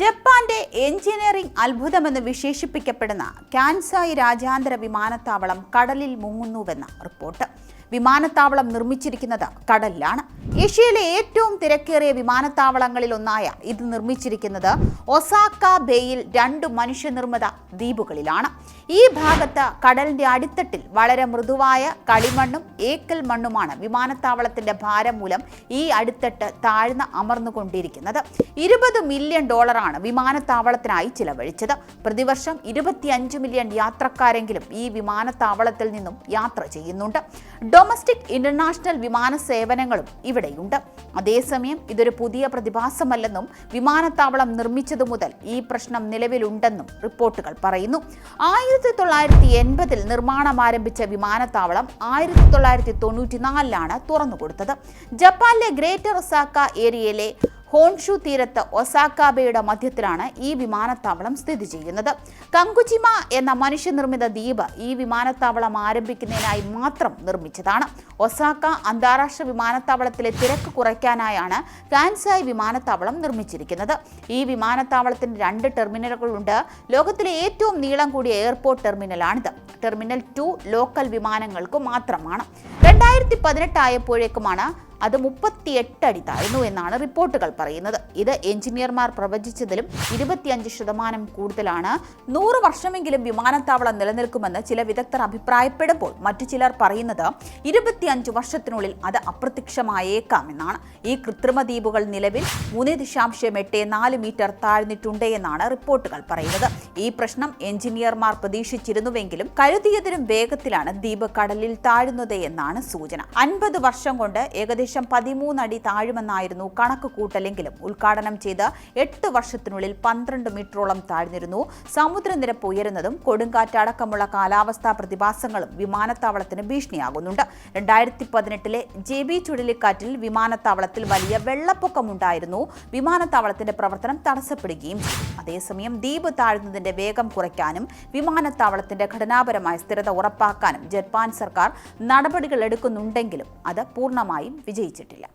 ജപ്പാന്റെ എഞ്ചിനീയറിംഗ് അത്ഭുതമെന്ന് വിശേഷിപ്പിക്കപ്പെടുന്ന കാൻസായി രാജ്യാന്തര വിമാനത്താവളം കടലിൽ മുങ്ങുന്നുവെന്ന റിപ്പോർട്ട്. വിമാനത്താവളം നിർമ്മിച്ചിരിക്കുന്നത് കടലിലാണ്. ഏഷ്യയിലെ ഏറ്റവും തിരക്കേറിയ വിമാനത്താവളങ്ങളിൽ ഒന്നായ ഇത് നിർമ്മിച്ചിരിക്കുന്നത് ഒസാക്ക ബേയിൽ രണ്ട് മനുഷ്യനിർമ്മിത ദ്വീപുകളിലാണ്. ഈ ഭാഗത്ത് കടലിന്റെ അടിത്തട്ടിൽ വളരെ മൃദുവായ കളിമണ്ണും ഏക്കൽ മണ്ണുമാണ് വിമാനത്താവളത്തിന്റെ ഭാരം മൂലം ഈ അടിത്തട്ട് താഴ്ന്ന് അമർന്നുകൊണ്ടിരിക്കുന്നത്. ഇരുപത് മില്യൺ ഡോളറാണ് വിമാനത്താവളത്തിനായി ചിലവഴിച്ചത്. പ്രതിവർഷം ഇരുപത്തിയഞ്ച് മില്യൺ യാത്രക്കാരെങ്കിലും ഈ വിമാനത്താവളത്തിൽ നിന്നും യാത്ര ചെയ്യുന്നുണ്ട്. ഡൊമസ്റ്റിക് ഇന്റർനാഷണൽ വിമാന സേവനങ്ങളും ഇവിടെയുണ്ട്. അതേസമയം ഇതൊരു പുതിയ പ്രതിഭാസമല്ലെന്നും വിമാനത്താവളം നിർമ്മിച്ചതു മുതൽ ഈ പ്രശ്നം നിലവിലുണ്ടെന്നും റിപ്പോർട്ടുകൾ പറയുന്നു. ആയിരത്തി തൊള്ളായിരത്തി എൺപതിൽ നിർമ്മാണം ആരംഭിച്ച വിമാനത്താവളം ആയിരത്തി തൊള്ളായിരത്തി തൊണ്ണൂറ്റിനാലിലാണ് തുറന്നുകൊടുത്തത്. ജപ്പാനിലെ ഗ്രേറ്റർ ഒസാക്ക ഏരിയയിലെ ഹോൺഷു തീരത്ത് ഒസാക്കാബയുടെ മധ്യത്തിലാണ് ഈ വിമാനത്താവളം സ്ഥിതി ചെയ്യുന്നത്. കങ്കുചിമ എന്ന മനുഷ്യനിർമ്മിത ദ്വീപ് ഈ വിമാനത്താവളം ആരംഭിക്കുന്നതിനായി മാത്രം നിർമ്മിച്ചതാണ്. ഒസാക്ക അന്താരാഷ്ട്ര വിമാനത്താവളത്തിലെ തിരക്ക് കുറയ്ക്കാനായാണ് കാൻസായി വിമാനത്താവളം നിർമ്മിച്ചിരിക്കുന്നത്. ഈ വിമാനത്താവളത്തിന് രണ്ട് ടെർമിനലുകളുണ്ട്. ലോകത്തിലെ ഏറ്റവും നീളം കൂടിയ എയർപോർട്ട് ടെർമിനലാണിത്. ടെർമിനൽ ടു ലോക്കൽ വിമാനങ്ങൾക്ക് മാത്രമാണ്. രണ്ടായിരത്തി പതിനെട്ടായപ്പോഴേക്കുമാണ് അത് മുപ്പത്തിയെട്ട് അടി താഴ്ന്നു എന്നാണ് റിപ്പോർട്ടുകൾ പറയുന്നത്. ഇത് എഞ്ചിനീയർമാർ പ്രവചിച്ചതിലും ഇരുപത്തിയഞ്ച് ശതമാനം കൂടുതലാണ്. നൂറ് വർഷമെങ്കിലും വിമാനത്താവളം നിലനിൽക്കുമെന്ന് ചില വിദഗ്ധർ അഭിപ്രായപ്പെടുമ്പോൾ മറ്റു ചിലർ പറയുന്നത് ഇരുപത്തിയഞ്ച് വർഷത്തിനുള്ളിൽ അത് അപ്രത്യക്ഷമായേക്കാം എന്നാണ്. ഈ കൃത്രിമ ദ്വീപുകൾ നിലവിൽ മൂന്ന് ദശാംശം എട്ട് നാല് മീറ്റർ താഴ്ന്നിട്ടുണ്ട് എന്നാണ് റിപ്പോർട്ടുകൾ പറയുന്നത്. ഈ പ്രശ്നം എഞ്ചിനീയർമാർ പ്രതീക്ഷിച്ചിരുന്നുവെങ്കിലും കരുതിയതിനും വേഗത്തിലാണ് ദ്വീപ് കടലിൽ താഴുന്നത് എന്നാണ് സൂചന. അൻപത് വർഷം കൊണ്ട് ഏകദേശം പതിമൂന്നടി താഴുമെന്നായിരുന്നു കണക്ക് കൂട്ടലെങ്കിലും ഉദ്ഘാടനം ചെയ്ത് എട്ട് വർഷത്തിനുള്ളിൽ പന്ത്രണ്ട് മീറ്ററോളം താഴ്ന്നിരുന്നു. സമുദ്രനിരപ്പ് ഉയരുന്നതും കൊടുങ്കാറ്റടക്കമുള്ള കാലാവസ്ഥാ പ്രതിഭാസങ്ങളും വിമാനത്താവളത്തിന് ഭീഷണിയാകുന്നുണ്ട്. രണ്ടായിരത്തി പതിനെട്ടിലെ ജെ ബി ചുഴലിക്കാറ്റിൽ വിമാനത്താവളത്തിൽ വലിയ വെള്ളപ്പൊക്കമുണ്ടായിരുന്നു. വിമാനത്താവളത്തിന്റെ പ്രവർത്തനം തടസ്സപ്പെടുകയും അതേസമയം ദ്വീപ് താഴ്ന്നതിന്റെ വേഗം കുറയ്ക്കാനും വിമാനത്താവളത്തിന്റെ ഘടനാപരമായ സ്ഥിരത ഉറപ്പാക്കാനും ജപ്പാൻ സർക്കാർ നടപടികൾ എടുക്കുന്നുണ്ടെങ്കിലും അത് പൂർണമായും വിജയിച്ചിട്ടില്ല.